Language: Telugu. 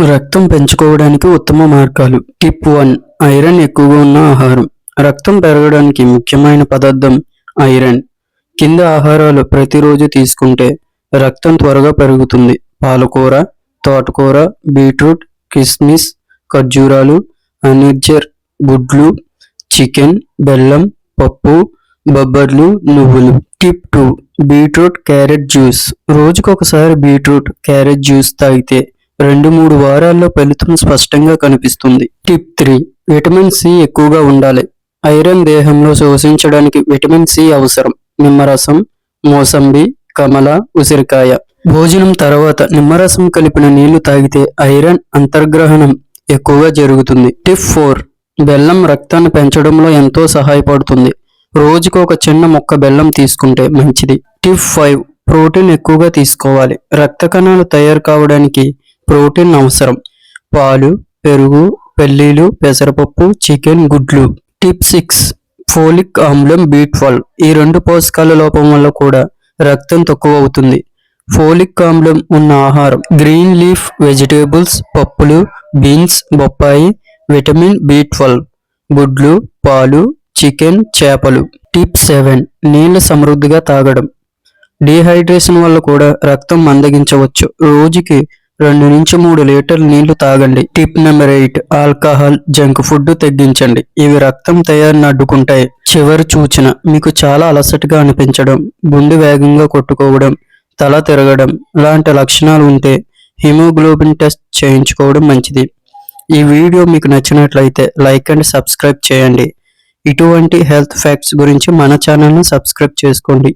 రక్తం పెంచుకోవడానికి ఉత్తమ మార్గాలు. టిప్ వన్ ఐరన్ ఎక్కువగా ఉన్న ఆహారం. రక్తం పెరగడానికి ముఖ్యమైన పదార్థం ఐరన్. కింద ఆహారాలు ప్రతిరోజు తీసుకుంటే రక్తం త్వరగా పెరుగుతుంది. పాలకూర తోటకూర బీట్రూట్ కిస్మిస్ ఖర్జూరాలు అనిర్జర్ గుడ్లు చికెన్ బెల్లం పప్పు బొబ్బర్లు నువ్వులు. Tip two beetroot carrot juice. రోజుకొకసారి beetroot carrot juice తాగితే రెండు మూడు వారాల్లో ఫలితం స్పష్టంగా కనిపిస్తుంది. టిప్ త్రీ విటమిన్ సి ఎక్కువగా ఉండాలి. ఐరన్ దేహంలో శోషించడానికి విటమిన్ సి అవసరం. నిమ్మరసం మోసంబి కమల ఉసిరికాయ. భోజనం తర్వాత నిమ్మరసం కలిపిన నీళ్ళు తాగితే ఐరన్ అంతర్గ్రహణం ఎక్కువగా జరుగుతుంది. టిప్ ఫోర్ బెల్లం రక్తాన్ని పెంచడంలో ఎంతో సహాయపడుతుంది. రోజుకు ఒక చిన్న ముక్క బెల్లం తీసుకుంటే మంచిది. టిప్ ఫైవ్ ప్రోటీన్ ఎక్కువగా తీసుకోవాలి. రక్త కణాలు తయారు కావడానికి ప్రోటీన్ అవసరం. పాలు పెరుగు పెల్లీలు పెసరపప్పు చికెన్ గుడ్లు. టిప్ సిక్స్ ఫోలిక్ ఆమ్లం బీ ట్వెల్వ్ ఈ రెండు పోషకాల లోపం వల్ల కూడా రక్తం తక్కువ అవుతుంది. ఫోలిక్ ఆమ్లం ఉన్న ఆహారం. గ్రీన్ లీఫ్ వెజిటేబుల్స్ పప్పులు బీన్స్ బొప్పాయి విటమిన్ బి ట్వెల్వ్. గుడ్లు పాలు చికెన్ చేపలు. టిప్ సెవెన్ నీళ్ళు సమృద్ధిగా తాగడం. డీహైడ్రేషన్ వల్ల కూడా రక్తం మందగించవచ్చు. రోజుకి రెండు నుంచి మూడు లీటర్ల నీళ్ళు తాగండి. Tip number eight alcohol junk food తగ్గించండి. ఇవి రక్తం తయారుని అడ్డుకుంటాయి చివరి సూచన మీకు చాలా అలసటగా అనిపించడం గుండె వేగంగా కొట్టుకోవడం తల తిరగడం లాంటి లక్షణాలు ఉంటే హిమోగ్లోబిన్ టెస్ట్ చేయించుకోవడం మంచిది. ఈ వీడియో మీకు నచ్చినట్లయితే లైక్ అండ్ సబ్స్క్రైబ్ చేయండి. ఇటువంటి హెల్త్ ఫ్యాక్ట్స్ గురించి మన ఛానల్ను సబ్స్క్రైబ్ చేసుకోండి.